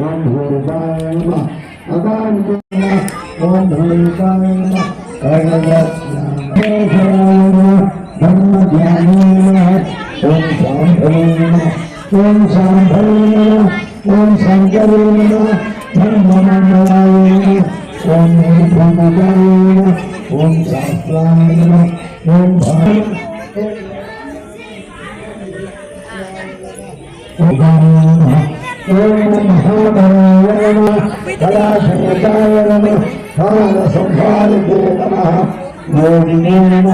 ఓం భూరుపాయ ఓం భూరుపాయ నమ ఓం శాంభవే ఓం శాంభవే శాస్త్రాయ ఓం భారత ఓం మహాభాయ నమ. కళాశంకాయ నమ. కాలసంహారికే నమ యోగినే నమ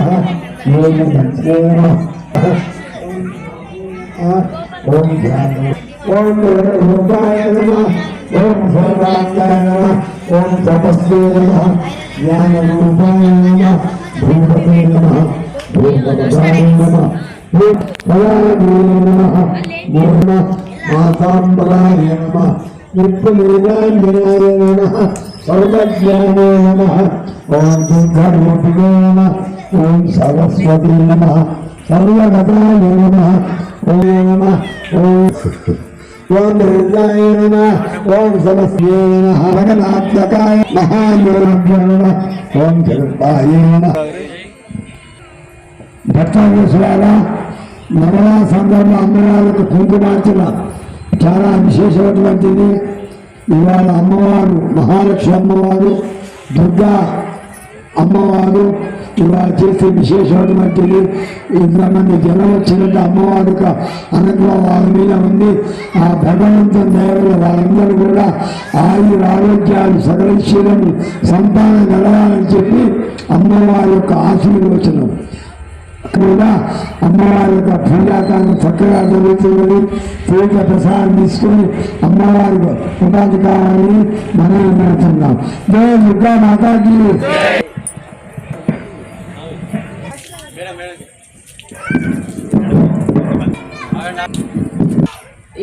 యోగిమంత్రే నమ ఓం ధ్యాన ఓం రూపాయ నమ. ఓం సర్వాంగాయ నమ. ఓం తపస్వే నమ జ్ఞాన రూపాయ నమ భూపతే నమ భూపదాయ నమ. మాతాంబరాయ నమ నిత్యనిర్గాంజనాయ నమ సర్వజ్ఞానే నమ ఓం దుర్గరూపిణే నమ. ఓం సరస్వతి నమ. సర్వగతాయ నమ ఓం నమ ఓం ఓం నమ. ఓం నమ నమ ఓం జగత్పాయ నమ నవరా సందర్భ అమ్మవారికి కుంకుమార్చన చాలా విశేషమైనటువంటిది. ఇవాళ అమ్మవారు మహాలక్ష్మి అమ్మవారు దుర్గా అమ్మవారు ఇవాళ చేసే విశేషమైనటువంటిది. ఇంతమంది జనం వచ్చినట్టు అమ్మవారి యొక్క అనుగ్రహం వారి మీద ఉంది. ఆ భగవంతుని దేవత వారందరూ కూడా ఆయుర ఆరోగ్యాలు సకలశీలము సంపాదన గడవాలని చెప్పి అమ్మవారి యొక్క ఆశీర్వచనం. కూడా అమ్మవారి యొక్క పూజాకాలం చక్కగా జరుగుతున్నది పూజ ప్రసాదం తీసుకుని అమ్మవారికి ఉపాధి కావాలని మనం నడుతున్నాం జయ దుర్గా మాతాజీ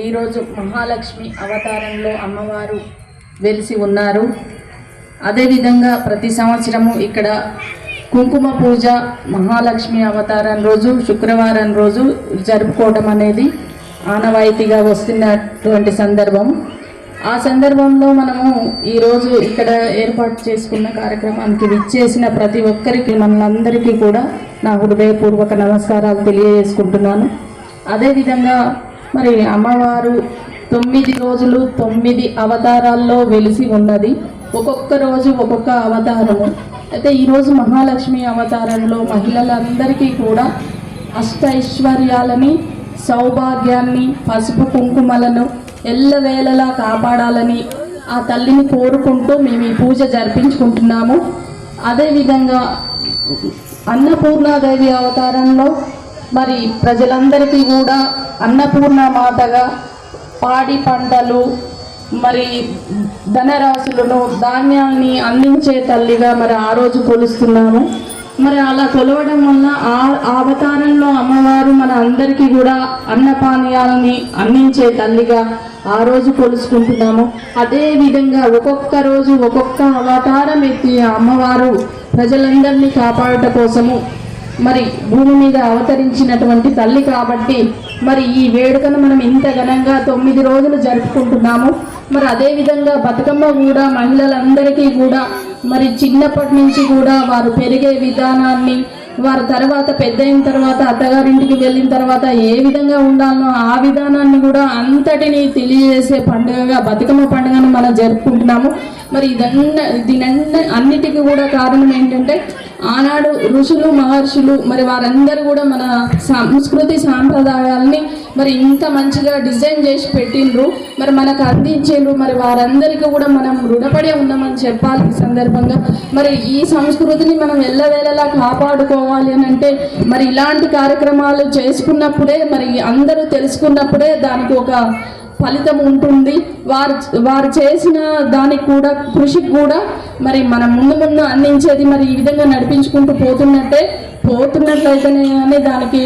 ఈరోజు మహాలక్ష్మి అవతారంలో అమ్మవారు వెలిసి ఉన్నారు. అదేవిధంగా ప్రతి సంవత్సరము ఇక్కడ కుంకుమ పూజ మహాలక్ష్మి అవతారం రోజు శుక్రవారం రోజు జరుపుకోవడం అనేది ఆనవాయితీగా వస్తున్నటువంటి సందర్భం. ఆ సందర్భంలో మనము ఈరోజు ఇక్కడ ఏర్పాటు చేసుకున్న కార్యక్రమానికి విచ్చేసిన ప్రతి ఒక్కరికి మనందరికీ కూడా నా హృదయపూర్వక నమస్కారాలు తెలియజేసుకుంటున్నాను. అదేవిధంగా మరి అమ్మవారు తొమ్మిది రోజులు తొమ్మిది అవతారాల్లో వెలిసి ఉన్నది. ఒక్కొక్క రోజు ఒక్కొక్క అవతారము. అయితే ఈరోజు మహాలక్ష్మి అవతారంలో మహిళలందరికీ కూడా అష్టైశ్వర్యాలని సౌభాగ్యాన్ని పసుపు కుంకుమలను ఎల్లవేళలా కాపాడాలని ఆ తల్లిని కోరుకుంటూ మేము ఈ పూజ జరిపించుకుంటున్నాము. అదేవిధంగా అన్నపూర్ణాదేవి అవతారంలో మరి ప్రజలందరికీ కూడా అన్నపూర్ణ మాతగా పాడి పంటలు మరి ధనరాశులను ధాన్యాల్ని అందించే తల్లిగా మరి ఆ రోజు కొలుస్తున్నాము. మరి అలా కొలవడం వల్ల ఆ ఆ అవతారంలో అమ్మవారు మన అందరికీ కూడా అన్నపానీయాలని అందించే తల్లిగా ఆ రోజు కొలుసుకుంటున్నాము. అదే విధంగా ఒక్కొక్క రోజు ఒక్కొక్క అవతారం ఎత్తి అమ్మవారు ప్రజలందరినీ కాపాడట కోసము మరి భూమి మీద అవతరించినటువంటి తల్లి కాబట్టి మరి ఈ వేడుకను మనం ఇంత ఘనంగా తొమ్మిది రోజులు జరుపుకుంటున్నాము. మరి అదేవిధంగా బతుకమ్మ కూడా మహిళలందరికీ కూడా మరి చిన్నప్పటి నుంచి కూడా వారు పెరిగే విధానాన్ని వారి తర్వాత పెద్ద అయిన తర్వాత అత్తగారింటికి వెళ్ళిన తర్వాత ఏ విధంగా ఉండాలో ఆ విధానాన్ని కూడా అంతటిని తెలియజేసే పండుగగా బతుకమ్మ పండుగను మనం జరుపుకుంటున్నాము. మరి ఇదన్న దీని అన్నిటికీ కూడా కారణం ఏంటంటే ఆనాడు ఋషులు మహర్షులు మరి వారందరూ కూడా మన సంస్కృతి సాంప్రదాయాల్ని మరి ఇంత మంచిగా డిజైన్ చేసి పెట్టిండ్రు. మరి మనకు అందించిండ్రు మరి వారందరికీ కూడా మనం రుణపడే ఉన్నామని చెప్పాలి ఈ సందర్భంగా. మరి ఈ సంస్కృతిని మనం ఎల్లవేళలా కాపాడుకోవాలి అని అంటే మరి ఇలాంటి కార్యక్రమాలు చేసుకున్నప్పుడే మరి అందరూ తెలుసుకున్నప్పుడే దానికి ఒక ఫలితం ఉంటుంది. వారు వారు చేసిన దానికి కూడా కృషికి కూడా మరి మనం ముందు ముందు అందించేది మరి ఈ విధంగా నడిపించుకుంటూ పోతున్నట్టే పోతున్నట్లయితేనే కానీ దానికి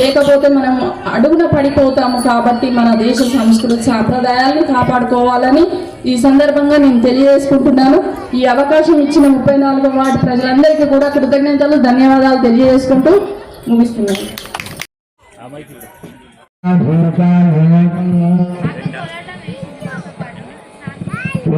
లేకపోతే మనం అడుగున పడిపోతాము కాబట్టి మన దేశ సంస్కృతి సాంప్రదాయాలను కాపాడుకోవాలని ఈ సందర్భంగా నేను తెలియజేసుకుంటున్నాను. ఈ అవకాశం ఇచ్చిన ముప్పై నాలుగు వార్డు ప్రజలందరికీ కూడా కృతజ్ఞతలు ధన్యవాదాలు తెలియజేసుకుంటూ ముగిస్తున్నాను.